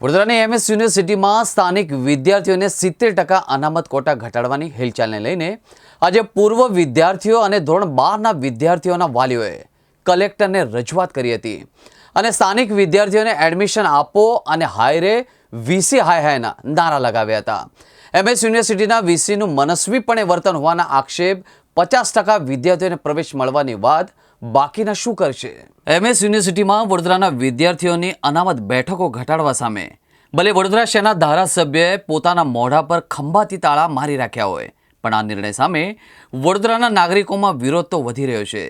વડોદરાની એમએસ યુનિવર્સિટીમાં સ્થાનિક વિદ્યાર્થીઓને સિત્તેર ટકા અનામત કોટા ઘટાડવાની હિલચાલને લઈને આજે પૂર્વ વિદ્યાર્થીઓ અને ધોરણ બારના વિદ્યાર્થીઓના વાલીઓએ કલેક્ટરને રજૂઆત કરી હતી. અને સ્થાનિક વિદ્યાર્થીઓને એડમિશન આપો અને હાયરે વીસી હાય હાયના નારા લગાવ્યા હતા. એમએસ યુનિવર્સિટીના વીસીનું મનસ્વીપણે વર્તન હોવાના આક્ષેપ પચાસ ટકા વિદ્યાર્થીઓને પ્રવેશ મળવાની વાત બાકીના શું કરશે? એમએસ યુનિવર્સિટીમાં વડોદરાના વિદ્યાર્થીઓની અનામત બેઠકો ઘટાડવા સામે. ભલે વડોદરા શહેરના ધારાસભ્યએ પોતાના મોઢા પર ખંભાતી તાળા મારી રાખ્યા હોય, પણ આ નિર્ણય સામે વડોદરાના નાગરિકોમાં વિરોધ તો વધી રહ્યો છે.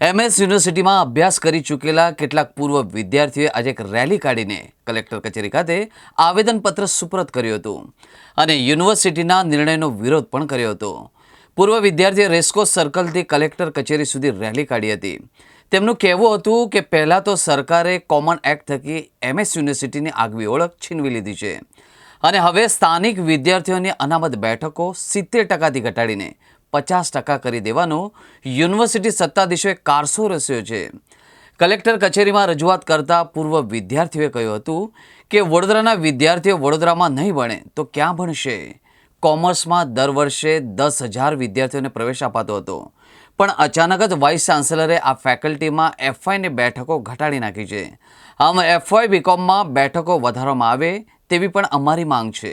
એમએસ યુનિવર્સિટીમાં અભ્યાસ કરી ચૂકેલા કેટલાક પૂર્વ વિદ્યાર્થીઓએ આજે એક રેલી કાઢીને કલેક્ટર કચેરી ખાતે આવેદનપત્ર સુપરત કર્યું હતું અને યુનિવર્સિટીના નિર્ણયનો વિરોધ પણ કર્યો હતો. પૂર્વ વિદ્યાર્થીએ રેસ્કોસ સર્કલથી કલેક્ટર કચેરી સુધી રેલી કાઢી હતી. તેમનું કહેવું હતું કે પહેલાં તો સરકારે કોમન એક્ટ થકી એમએસ યુનિવર્સિટીની આગવી ઓળખ છીનવી લીધી છે. અને હવે સ્થાનિક વિદ્યાર્થીઓની અનામત બેઠકો સિત્તેર ટકાથી ઘટાડીને પચાસ ટકા કરી દેવાનો યુનિવર્સિટી સત્તાધીશોએ કારસો રસ્યો છે. કલેક્ટર કચેરીમાં રજૂઆત કરતા પૂર્વ વિદ્યાર્થીઓએ કહ્યું હતું કે વડોદરાના વિદ્યાર્થીઓ વડોદરામાં નહીં ભણે તો ક્યાં ભણશે? કોમર્સમાં દર વર્ષે દસ હજાર વિદ્યાર્થીઓને પ્રવેશ અપાતો હતો. પણ અચાનક જ વાઇસ ચાન્સેલરે આ ફેકલ્ટીમાં એફઆઈની બેઠકો ઘટાડી નાખી છે. આમ એફઆઈ બીકોમમાં બેઠકો વધારવામાં આવે તેવી પણ અમારી માંગ છે.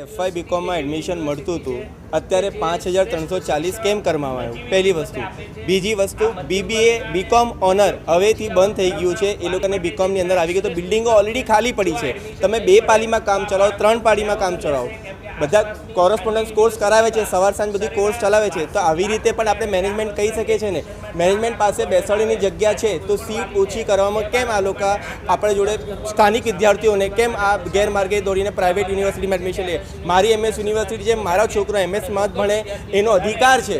એફઆઈ બીકોમમાં એડમિશન મળતું હતું, અત્યારે પાંચ હજાર ત્રણસો ચાલીસ કેમ કરવામાં આવ્યું? પહેલી વસ્તુ. બીજી વસ્તુ, બીબીએ બીકોમ ઓનર હવેથી બંધ થઈ ગયું છે. એ લોકોને બીકોમની અંદર આવી ગયું. તો બિલ્ડિંગો ઓલરેડી ખાલી પડી છે. તમે બે પાલીમાં કામ ચલાવો, ત્રણ પાલીમાં કામ ચલાવો. બધા કોરસ્પોન્ડન્સ કોર્સ કરાવે છે, સવાર સાંજ બધી કોર્સ ચલાવે છે, તો આવી રીતે પણ આપણે મેનેજમેન્ટ કહી શકીએ છીએ ને. મેનેજમેન્ટ પાસે બેસાડીની જગ્યા છે, તો સીટ ઓછી કરવામાં કેમ આ લોકો આપણે જોડે સ્થાનિક વિદ્યાર્થીઓને કેમ આ ગેરમાર્ગે દોડીને પ્રાઇવેટ યુનિવર્સિટીમાં એડમિશન લે? મારી એમએસ યુનિવર્સિટી છે મારા છોકરો એમએસમાં જ ભણે, એનો અધિકાર છે.